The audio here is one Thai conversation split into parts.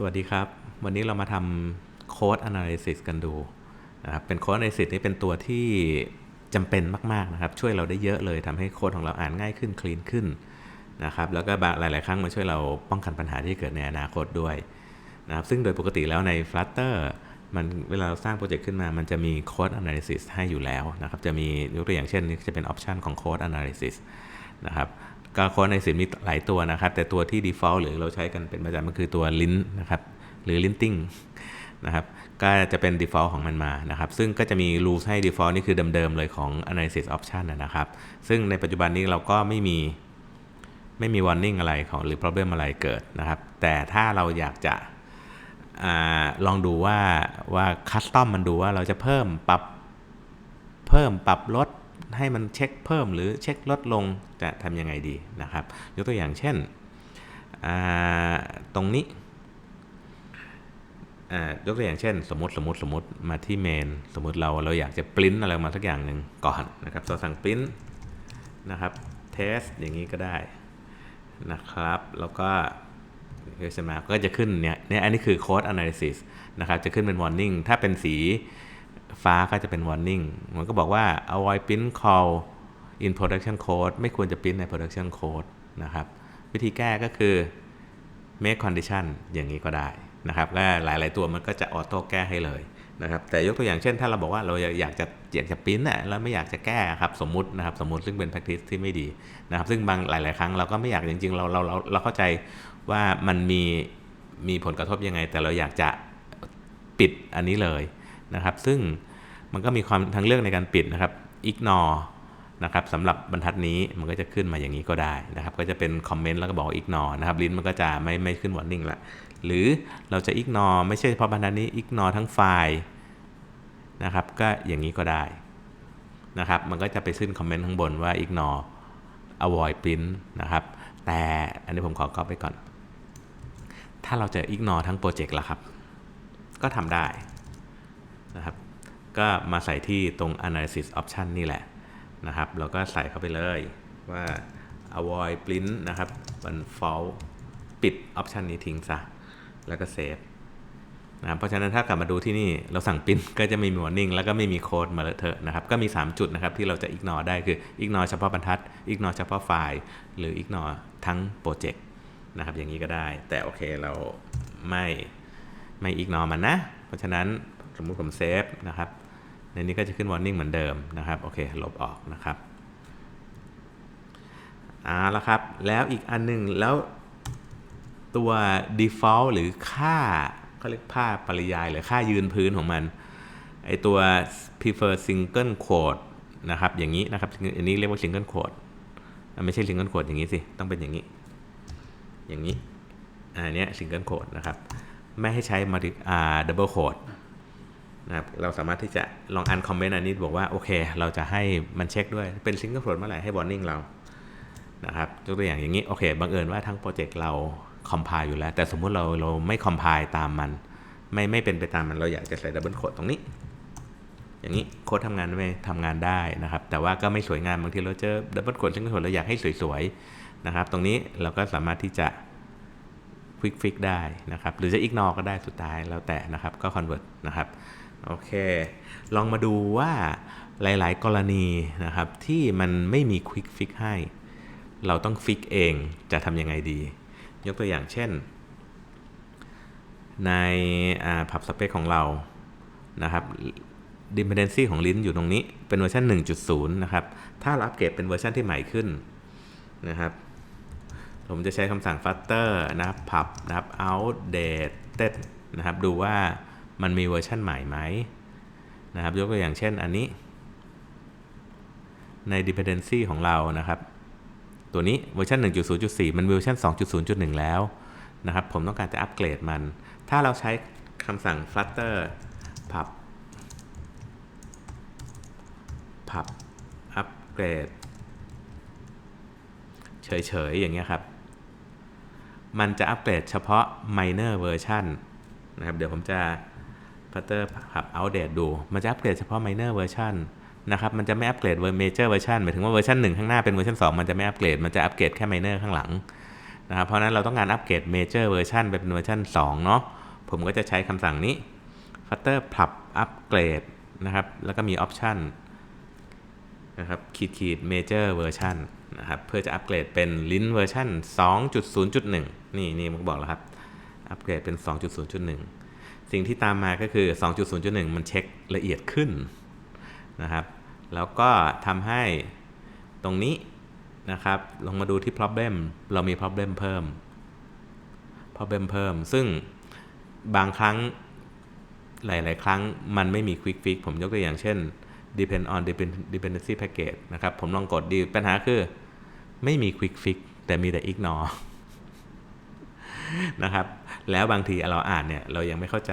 สวัสดีครับ วันนี้เรามาทำ Code Analysis กันดูนะครับเป็น Code Analysis นี่เป็นตัวที่จำเป็นมาก ๆ นะครับ ช่วยเราได้เยอะเลยทำให้โค้ดของเราอ่านง่ายขึ้น คลีนขึ้นนะครับแล้วก็หลาย ๆ ครั้งมันช่วยเราป้องกันปัญหาที่เกิดในอนาคตด้วยนะครับซึ่งโดยปกติแล้วใน Flutter มันเวลาเราสร้างโปรเจกต์ขึ้นมา มันจะมี Code Analysis ให้อยู่แล้วนะครับจะมียกตัวอย่างเช่นนี่จะเป็น Option ของ Code Analysis นะครับ ก็ Code Analysis มีหลายตัวนะครับ แต่ตัวที่ default หรือเราใช้กันเป็นประจำก็คือตัว lint นะครับ หรือ linting นะครับก็จะเป็น default ของมันมานะครับ ซึ่งก็จะมี rules ให้ default นี่คือเดิมๆเลยของ analysis option นะครับ ซึ่งในปัจจุบันนี้เราก็ไม่มีไม่มี warning อะไรของหรือ problem อะไรเกิดนะครับ แต่ถ้าเราอยากจะอลองดูว่าว่า custom มันดูว่าเราจะเพิ่มปรับเพิ่มปรับลด ให้มันเช็คเพิ่มหรือเช็คลดลงจะทำยังไงดีนะครับ ยกตัวอย่างเช่น ตรงนี้ยกตัวอย่างเช่น สมมติสมมติสมมติมาที่เมน สมมติเราเราอยากจะปริ้นอะไรมาสักอย่างหนึ่งก่อนนะครับเราสั่งปริ้นนะครับเทสอย่างนี้ก็ได้นะครับ แล้วก็เใช่ไหมก็จะขึ้นเนี่ยเนี่ยอันนี้คือ code analysis นะครับ จะขึ้นเป็น warning ถ้าเป็นสี ฟ้าก็จะเป็น warning มันก็บอกว่า avoid print call in production code ไม่ควรจะปริ้นใน production code นะครับ วิธีแก้ก็คือ make condition อย่างนี้ก็ได้นะครับก็หลาย ๆ ตัวมันก็จะออโต้แก้ให้เลยนะครับ แต่ยกตัวอย่างเช่น ถ้าเราบอกว่าเราอยากจะอยากจะปิ้นอะแล้วไม่อยากจะแก้ครับสมมุตินะครับสมมุติซึ่งเป็น practice ที่ไม่ดีนะครับ ซึ่งบางหลาย ๆ ครั้งเราก็ไม่อยากจริง ๆ เราเราเราเราเข้าใจว่ามันมีมีผลกระทบยังไง แต่เราอยากจะปิดอันนี้เลย นะครับ ซึ่งมันก็มีความทางเลือกในการปิดนะครับ ignore นะครับสำหรับบรรทัดนี้มันก็จะขึ้นมาอย่างนี้ก็ได้นะครับ ก็จะเป็นคอมเมนต์แล้วก็บอก ignore นะครับลิ้นมันก็จะไม่ไม่ขึ้น warning ละหรือเราจะ ignore ไม่ใช่เฉพาะบรรทัดนี้ ignore ทั้งไฟล์นะครับ ก็อย่างนี้ก็ได้นะครับ มันก็จะไปขึ้นคอมเมนต์ข้างบนว่า ignore avoid print นะครับ แต่อันนี้ผมขอก๊อปไปก่อน ถ้าเราจะ ignore ทั้งโปรเจกต์ละครับ ก็ทำได้ นะครับ ก็มาใส่ที่ตรง analysis option นี่แหละนะครับเราก็ใส่เข้าไปเลยว่า avoid print นะครับมัน false ปิดออปชันนี้ทิ้งซะ แล้วก็เซฟนะเพราะฉะนั้นถ้ากลับมาดูที่นี่เราสั่งปิ้นก็จะไม่มี warning แล้วก็ไม่มีโค้ดมาเลอะเทอะนะครับ ก็มี 3 จุดนะครับที่เราจะ ignore ได้คือ ignore เฉพาะบรรทัด ignore เฉพาะไฟล์ หรือ ignore ทั้งโปรเจกต์นะครับอย่างนี้ก็ได้ แต่โอเคเราไม่ไม่ ignore มันนะ เพราะฉะนั้น สมมุติผมเซฟนะครับ ในนี้ก็จะขึ้น warning เหมือนเดิมนะครับ โอเค ลบออกนะครับอ่าแล้วครับ แล้วอีกอันนึง แล้วตัว default หรือค่าเขาเรียกค่าปริยาย หรือค่ายืนพื้นของมัน ไอตัว prefer single quote นะครับ อย่างนี้นะครับ อันนี้เรียกว่า single quote ไม่ใช่ single quote อย่างนี้สิ ต้องเป็นอย่างนี้ อย่างนี้อันนี้ single quote นะครับ ไม่ให้ใช้ multi อ่า double quote นะครับเราสามารถที่จะลองอันคอมเมนต์อันนี้บอกว่าโอเค เราจะให้มันเช็คด้วยเป็น single quote เมื่อไหร่ให้ warning เรานะครับยกตัวอย่างอย่างนี้โอเคบังเอิญว่าทั้งโปรเจกต์เราคอมไพล์อยู่แล้ว แต่สมมุติเราเราไม่คอมไพล์ตามมัน ไม่ไม่เป็นไปตามมันเราอยากจะใส่ดับเบิลโคดตรงนี้ อย่างนี้โค้ดทำงานไม่ทำงานได้นะครับ แต่ว่าก็ไม่สวยงามบางทีเราเจอดับเบิลโคดซึ่งโคดเราอยากให้สวยๆนะครับ ตรงนี้เราก็สามารถที่จะควิกฟิกได้นะครับ หรือจะอิกนอก็ได้สุดท้ายแล้วแต่นะครับก็คอนเวิร์ตนะครับ โอเค ลองมาดูว่าหลาย ๆ กรณีนะครับที่มันไม่มีควิกฟิกให้ เราต้องฟิกเองจะทำยังไงดี ยกตัวอย่างเช่น ในพับสเปคของเรานะครับ dependency ของลิ้นอยู่ตรงนี้เป็นเวอร์ชัน1.0 นะครับ ถ้าเราอัปเกรดเป็นเวอร์ชันที่ใหม่ขึ้นนะครับ ผมจะใช้คำสั่ง flutter นะครับ pub นะครับ outdated นะครับ ดูว่า มันมีเวอร์ชันใหม่ไหมนะครับยกตัวอย่างเช่นอันนี้ ใน dependency ของเรานะครับ ตัวนี้เวอร์ชัน1.0.4 มันเวอร์ชัน2.0.1 แล้วนะครับ ผมต้องการจะอัปเกรดมัน ถ้าเราใช้คำสั่ง flutter pub pub อัปเกรดเฉยๆ อย่างเงี้ยครับ มันจะอัปเกรดเฉพาะ minor version นะครับ เดี๋ยวผมจะ flutter pub outdate ดู มันจะอัปเกรดเฉพาะ minor version นะครับ มันจะไม่อัปเกรดเวอร์เมเจอร์เวอร์ชันหมายถึงว่าเวอร์ชัน1ข้างหน้าเป็นเวอร์ชัน2 มันจะไม่อัปเกรด มันจะอัปเกรดแค่ไมเนอร์ข้างหลังนะครับ เพราะนั้นเราต้องการอัปเกรด Major Version ไปเป็นเวอร์ชัน2เนาะ ผมก็จะใช้คำสั่งนี้ Flutter ปรับอัปเกรดนะครับ แล้วก็มี Option นะครับขีดขีด Major Version นะครับเพื่อจะอัปเกรดเป็น Lin Version 2.0.1 นี่นี่ผมบอกแล้วครับ อัปเกรดเป็น 2.0.1 สิ่งที่ตามมาก็คือ 2.0.1 มันเช็คละเอียดขึ้นนะครับ แล้วก็ทำให้ตรงนี้นะครับ ลงมาดูที่ problem เรามี problem เพิ่ม problem เพิ่ม ซึ่งบางครั้งหลาย ๆ ครั้งมันไม่มี quick fix ผมยกตัวอย่างเช่น depend on dependency package นะครับ ผมลองกดดีปัญหาคือ ไม่มี quick fix แต่มีแต่ ignore นะครับ แล้วบางทีเราอ่านเนี่ย เรายังไม่เข้าใจ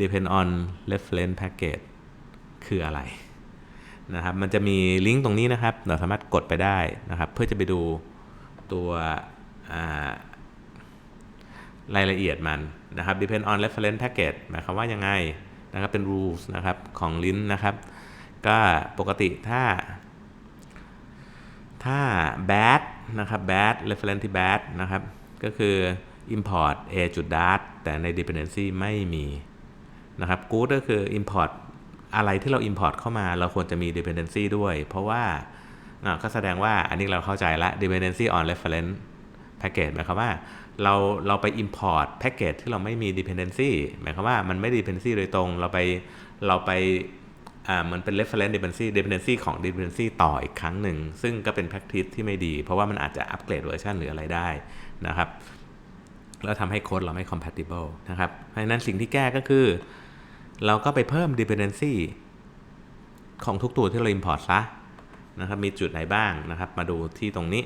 depend on reference package คืออะไรนะครับ มันจะมีลิงก์ตรงนี้นะครับ เราสามารถกดไปได้นะครับ เพื่อจะไปดูตัวรายละเอียดมันนะครับ depend on reference package หมายความว่ายังไงนะครับ เป็น rules นะครับ ของลิ้นนะครับ ก็ปกติถ้า ถ้า bad นะครับ bad reference ที่ bad นะครับ ก็คือ import a จุด dart แต่ใน dependency ไม่มีนะครับ good ก็คือ import อะไรที่เรา import เข้ามา เราควรจะมี dependency ด้วย เพราะว่าก็แสดงว่าอันนี้เราเข้าใจละ dependency on reference package หมายความว่าเราเราไป import package ที่เราไม่มี dependency หมายความว่ามันไม่ dependency โดยตรง เราไปเราไปอ่ามันเป็น reference dependency dependency ของ dependency ต่ออีกครั้งหนึ่ง ซึ่งก็เป็น practice ที่ไม่ดี เพราะว่ามันอาจจะอัปเกรดเวอร์ชันหรืออะไรได้นะครับ แล้วทำให้โค้ดเราไม่ compatible นะครับ เพราะฉะนั้นสิ่งที่แก้ก็คือ เราก็ไปเพิ่ม dependency ของทุกตัวที่เรา import ซะนะครับ มีจุดไหนบ้างนะครับ มาดูที่ตรงนี้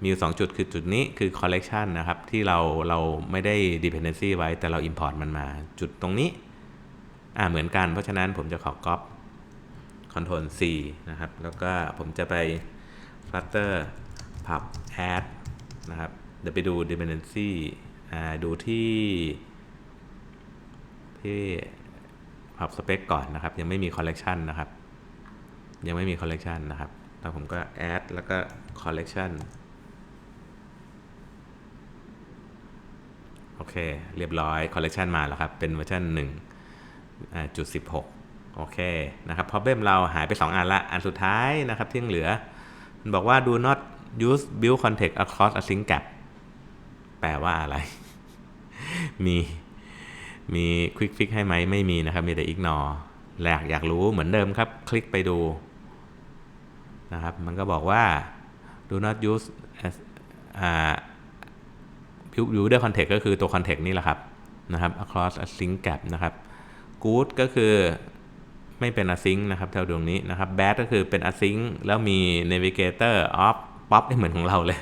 มีอยู่สองจุดคือจุดนี้คือ collection นะครับ ที่เราเราไม่ได้ dependency ไว้แต่เรา import มันมา จุดตรงนี้ อ่าเหมือนกัน เพราะฉะนั้นผมจะขอ copy control C นะครับ แล้วก็ผมจะไป flutter pub add นะครับ เดี๋ยวไปดู dependency อ่าดูที่ที่ pub spec ก่อนนะครับ ยังไม่มี collection นะครับ ยังไม่มี collection นะครับแล้วผมก็ add แล้วก็ collection โอเค เรียบร้อย collection มาแล้วครับ เป็นเวอร์ชัน1จุด16โอเคนะครับ problem เราหายไป 2 อันละ อันสุดท้ายนะครับที่ยังเหลือ มันบอกว่า do not use build context across a sync gap แปลว่าอะไร มีมี quick fix ให้ไหมไม่มีนะครับ มีแต่ ignore แหลกอยากรู้เหมือนเดิมครับ คลิกไปดูนะครับ มันก็บอกว่า do not use as อ่า builder context ก็คือตัว context นี่แหละครับนะครับ across a sync gap นะครับ good ก็คือไม่เป็น async นะครับแถวดวงนี้นะครับ bad ก็คือเป็น async แล้วมี navigator off pop เหมือนของเราเลย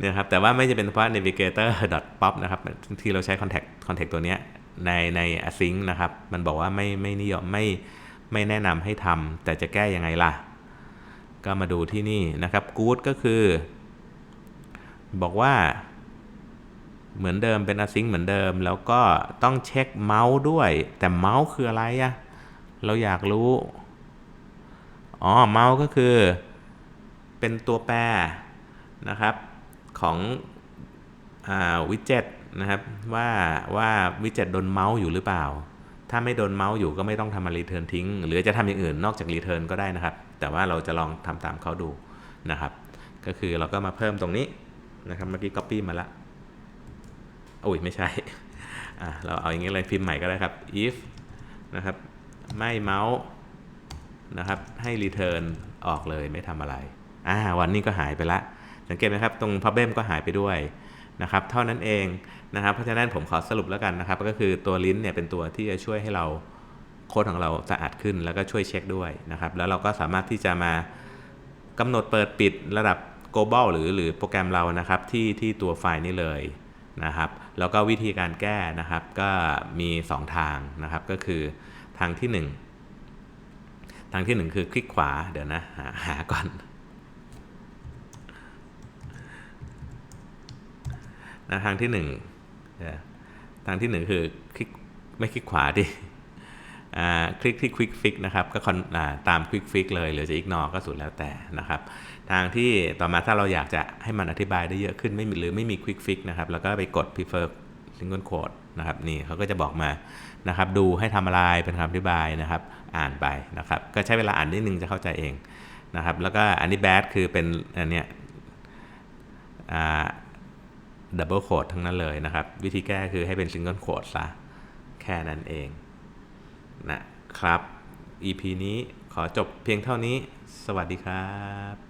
นี่ยครับแต่ว่าไม่จะเป็นเฉพาะ navigator pop นะครับที่เราใช้ context context ตัวเนี้ยในใน async นะครับ มันบอกว่าไม่ไม่นิยมไม่ไม่แนะนำให้ทำแต่จะแก้ยังไงล่ะ ก็มาดูที่นี่นะครับ good ก็คือ บอกว่า เหมือนเดิมเป็น async เหมือนเดิม แล้วก็ต้องเช็คเมาส์ด้วย แต่เมาส์คืออะไรอะเราอยากรู้ อ๋อ เมาส์ก็คือ เป็นตัวแปรนะครับ ของวิดเจ็ตนะครับว่าว่าวิดเจ็ตโดนเมาส์อยู่หรือเปล่า ถ้าไม่โดนเมาส์อยู่ก็ไม่ต้องทำมารีเทิร์นทิ้ง หรือจะทำอย่างอื่นนอกจากรีเทิร์นก็ได้นะครับ แต่ว่าเราจะลองทำตามเขาดูนะครับ ก็คือเราก็มาเพิ่มตรงนี้นะครับเมื่อกี้ copy มาละโอ้ยไม่ใช่อะเราเอาอย่างนี้เลยพิมพ์ใหม่ก็ได้ครับ if นะครับไม่เมาส์นะครับให้ return ออกเลยไม่ทำอะไรอ่าวันนี้ก็หายไปละ สังเกตไหมครับตรง problem ก็หายไปด้วยนะครับเท่านั้นเองนะครับเพราะฉะนั้นผมขอสรุปแล้วกันนะครับ ก็คือตัวลิ้นเนี่ยเป็นตัวที่จะช่วยให้เราโค้ดของเราสะอาดขึ้นแล้วก็ช่วยเช็คด้วยนะครับ แล้วเราก็สามารถที่จะมากำหนดเปิดปิดระดับ global หรือหรือโปรแกรมเรานะครับที่ที่ตัวไฟล์นี้เลยนะครับแล้วก็วิธีการแก้นะครับก็มี 2 ทางนะครับก็คือทางที่ 1 ทางที่ 1 คือคลิกขวาเดี๋ยวนะหาหาก่อน นะทางที่1ทางที่1คือคลิกไม่คลิกขวาดิอ่าคลิกที่ Quick Fix นะครับก็ตาม Quick Fix เลยหรือจะ ignore ก็สุดแล้วแต่นะครับทางที่ต่อมาถ้าเราอยากจะให้มันอธิบายได้เยอะขึ้นไม่มีหรือไม่มี Quick Fix นะครับแล้วก็ไปกด prefer single quote นะครับนี่เขาก็จะบอกมานะครับดูให้ทำอะไรเป็นคำอธิบายนะครับอ่านไปนะครับก็ใช้เวลาอ่านนิดนึงจะเข้าใจเองนะครับแล้วก็อันนี้ bad คือเป็นอันเนี้ยอ่า ดับเบิลโคดทั้งนั้นเลยนะครับ วิธีแก้คือให้เป็นซิงเกิลโคดซะ แค่นั้นเองนะครับ EP นี้ขอจบเพียงเท่านี้ สวัสดีครับ